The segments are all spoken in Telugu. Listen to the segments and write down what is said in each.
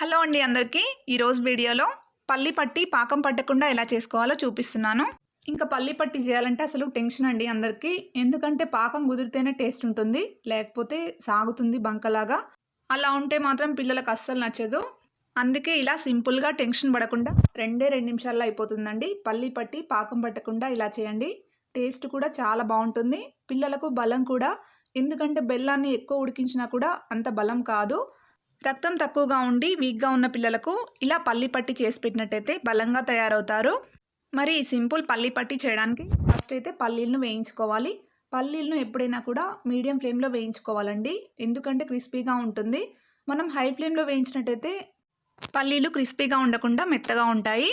హలో అండి అందరికీ. ఈరోజు వీడియోలో పల్లి పట్టి పాకం పట్టకుండా ఎలా చేసుకోవాలో చూపిస్తున్నాను. ఇంకా పల్లి పట్టి చేయాలంటే అసలు టెన్షన్ అండి అందరికీ. ఎందుకంటే పాకం కుదిరితేనే టేస్ట్ ఉంటుంది లేకపోతే సాగుతుంది బంకలాగా. అలా ఉంటే మాత్రం పిల్లలకు అస్సలు నచ్చదు. అందుకే ఇలా సింపుల్గా టెన్షన్ పడకుండా రెండే రెండు నిమిషాల్లో అయిపోతుందండి. పల్లి పట్టి పాకం పట్టకుండా ఇలా చేయండి. టేస్ట్ కూడా చాలా బాగుంటుంది. పిల్లలకు బలం కూడా. ఎందుకంటే బెల్లాన్ని ఎక్కువ ఉడికించినా కూడా అంత బలం కాదు. రక్తం తక్కువగా ఉండి వీక్గా ఉన్న పిల్లలకు ఇలా పల్లి పట్టి చేసి పెట్టినట్టయితే బలంగా తయారవుతారు. మరి ఈ సింపుల్ పల్లి పట్టి చేయడానికి ఫస్ట్ అయితే పల్లీలను వేయించుకోవాలి. పల్లీలను ఎప్పుడైనా కూడా మీడియం ఫ్లేమ్లో వేయించుకోవాలండి. ఎందుకంటే క్రిస్పీగా ఉంటుంది. మనం హై ఫ్లేమ్లో వేయించినట్టయితే పల్లీలు క్రిస్పీగా ఉండకుండా మెత్తగా ఉంటాయి.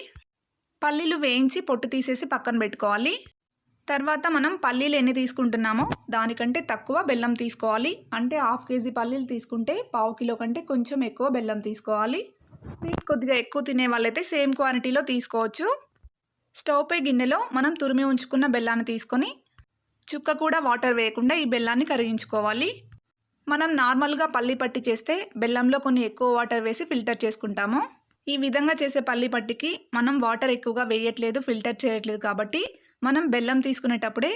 పల్లీలు వేయించి పొట్టు తీసేసి పక్కన పెట్టుకోవాలి. తర్వాత మనం పల్లీలు ఎన్ని తీసుకుంటున్నామో దానికంటే తక్కువ బెల్లం తీసుకోవాలి. అంటే హాఫ్ కేజీ పల్లీలు తీసుకుంటే పావు కిలో కంటే కొంచెం ఎక్కువ బెల్లం తీసుకోవాలి. స్వీట్ కొద్దిగా ఎక్కువ తినే వాళ్ళైతే సేమ్ క్వాంటిటీలో తీసుకోవచ్చు. స్టవ్ పై గిన్నెలో మనం తురిమి ఉంచుకున్న బెల్లాన్ని తీసుకొని చుక్క కూడా వాటర్ వేయకుండా ఈ బెల్లాన్ని కరిగించుకోవాలి. మనం నార్మల్గా పల్లి పట్టి చేస్తే బెల్లంలో కొన్ని ఎక్కువ వాటర్ వేసి ఫిల్టర్ చేసుకుంటాము. ఈ విధంగా చేసే పల్లి పట్టికి మనం వాటర్ ఎక్కువగా వేయట్లేదు ఫిల్టర్ చేయట్లేదు కాబట్టి మనం బెల్లం తీసుకునేటప్పుడే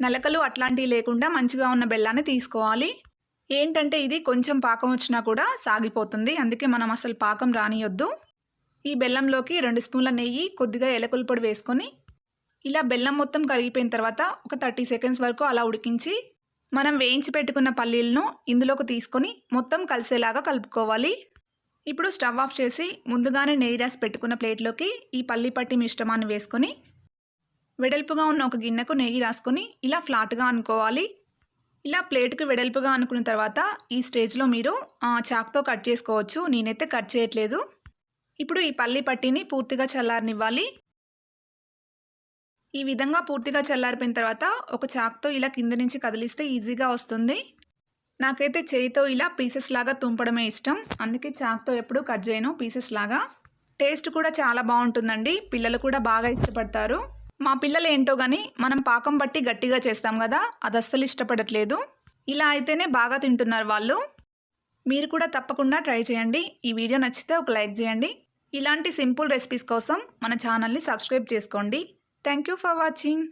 నలకలు అట్లాంటివి లేకుండా మంచిగా ఉన్న బెల్లాన్ని తీసుకోవాలి. ఏంటంటే ఇది కొంచెం పాకం వచ్చినా కూడా సాగిపోతుంది. అందుకే మనం అసలు పాకం రానియొద్దు. ఈ బెల్లంలోకి రెండు స్పూన్ల నెయ్యి కొద్దిగా ఎలకల పొడి వేసుకొని ఇలా బెల్లం మొత్తం కరిగిపోయిన తర్వాత ఒక థర్టీ సెకండ్స్ వరకు అలా ఉడికించి మనం వేయించి పెట్టుకున్న పల్లీలను ఇందులోకి తీసుకొని మొత్తం కలిసేలాగా కలుపుకోవాలి. ఇప్పుడు స్టవ్ ఆఫ్ చేసి ముందుగానే నెయ్యి రాసి పెట్టుకున్న ప్లేట్లోకి ఈ పల్లి పట్టి మిశ్రమాన్ని వేసుకొని వెడల్పుగా ఉన్న ఒక గిన్నెకు నెయ్యి రాసుకొని ఇలా ఫ్లాట్గా అనుకోవాలి. ఇలా ప్లేట్కి వెడల్పుగా అనుకున్న తర్వాత ఈ స్టేజ్లో మీరు చాక్తో కట్ చేసుకోవచ్చు. నేనైతే కట్ చేయట్లేదు. ఇప్పుడు ఈ పల్లి పట్టిని పూర్తిగా చల్లారనివ్వాలి. ఈ విధంగా పూర్తిగా చల్లారిపోయిన తర్వాత ఒక చాక్తో ఇలా కింద నుంచి కదిలిస్తే ఈజీగా వస్తుంది. నాకైతే చేయితో ఇలా పీసెస్ లాగా తుంపడమే ఇష్టం. అందుకే చాక్తో ఎప్పుడూ కట్ చేయను పీసెస్ లాగా. టేస్ట్ కూడా చాలా బాగుంటుందండి. పిల్లలు కూడా బాగా ఇష్టపడతారు. మా పిల్లలు ఏంటో కానీ మనం పాకం బట్టి గట్టిగా చేస్తాం కదా అది అస్సలు ఇష్టపడట్లేదు. ఇలా అయితేనే బాగా తింటున్నారు వాళ్ళు. మీరు కూడా తప్పకుండా ట్రై చేయండి. ఈ వీడియో నచ్చితే ఒక లైక్ చేయండి. ఇలాంటి సింపుల్ రెసిపీస్ కోసం మన ఛానల్ని సబ్స్క్రైబ్ చేసుకోండి. Thank you for watching.